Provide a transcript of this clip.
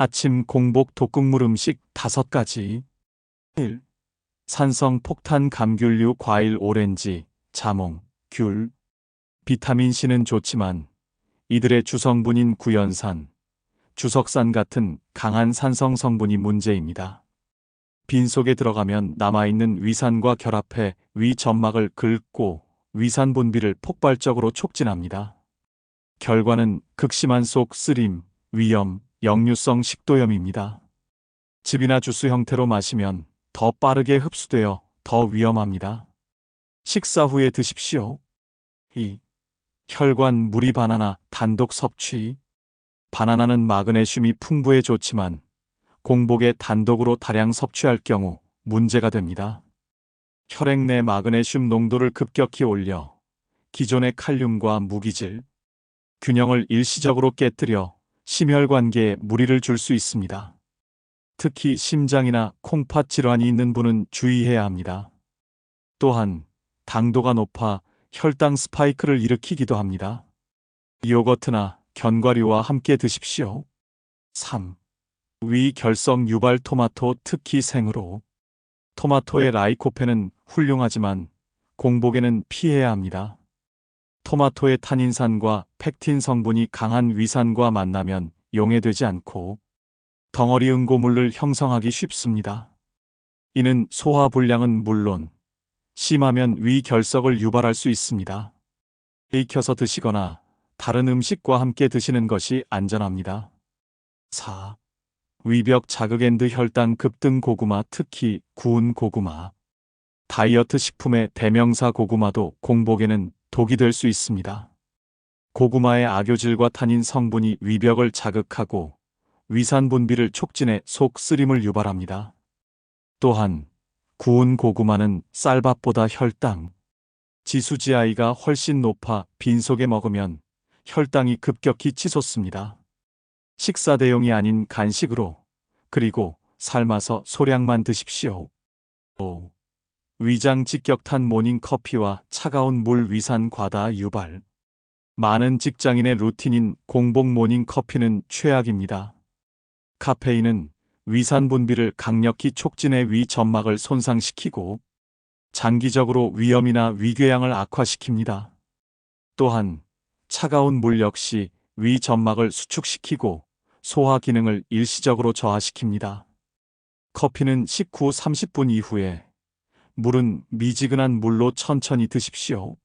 아침 공복 독극물 음식 5가지. 1. 산성 폭탄 감귤류 과일 오렌지, 자몽, 귤. 비타민 C는 좋지만 이들의 주성분인 구연산, 주석산 같은 강한 산성 성분이 문제입니다. 빈속에 들어가면 남아있는 위산과 결합해 위 점막을 긁고 위산 분비를 폭발적으로 촉진합니다. 결과는 극심한 속 쓰림, 위염, 역류성 식도염입니다. 즙이나 주스 형태로 마시면 더 빠르게 흡수되어 더 위험합니다. 식사 후에 드십시오. 2. 혈관 무리 바나나 단독 섭취. 바나나는 마그네슘이 풍부해 좋지만 공복에 단독으로 다량 섭취할 경우 문제가 됩니다. 혈액 내 마그네슘 농도를 급격히 올려 기존의 칼륨과 무기질, 균형을 일시적으로 깨뜨려 심혈관계에 무리를 줄 수 있습니다. 특히 심장이나 콩팥 질환이 있는 분은 주의해야 합니다. 또한 당도가 높아 혈당 스파이크를 일으키기도 합니다. 요거트나 견과류와 함께 드십시오. 3. 위 결석 유발 토마토 특히 생으로. 토마토의 라이코펜은 훌륭하지만 공복에는 피해야 합니다. 토마토의 탄닌산과 팩틴 성분이 강한 위산과 만나면 용해되지 않고 덩어리 응고물을 형성하기 쉽습니다. 이는 소화 불량은 물론 심하면 위 결석을 유발할 수 있습니다. 익혀서 드시거나 다른 음식과 함께 드시는 것이 안전합니다. 4. 위벽 자극 앤드 혈당 급등 고구마 특히 구운 고구마. 다이어트 식품의 대명사 고구마도 공복에는 독이 될 수 있습니다. 고구마의 악효질과 탄닌 성분이 위벽을 자극하고 위산 분비를 촉진해 속 쓰림을 유발합니다. 또한 구운 고구마는 쌀밥보다 혈당, 지수지 아이가 훨씬 높아 빈속에 먹으면 혈당이 급격히 치솟습니다. 식사 대용이 아닌 간식으로 그리고 삶아서 소량만 드십시오. 5. 위장 직격탄 모닝 커피와 차가운 물 위산 과다 유발. 많은 직장인의 루틴인 공복 모닝 커피는 최악입니다. 카페인은 위산 분비를 강력히 촉진해 위 점막을 손상시키고 장기적으로 위염이나 위궤양을 악화시킵니다. 또한 차가운 물 역시 위 점막을 수축시키고 소화 기능을 일시적으로 저하시킵니다. 커피는 식후 30분 이후에 물은 미지근한 물로 천천히 드십시오.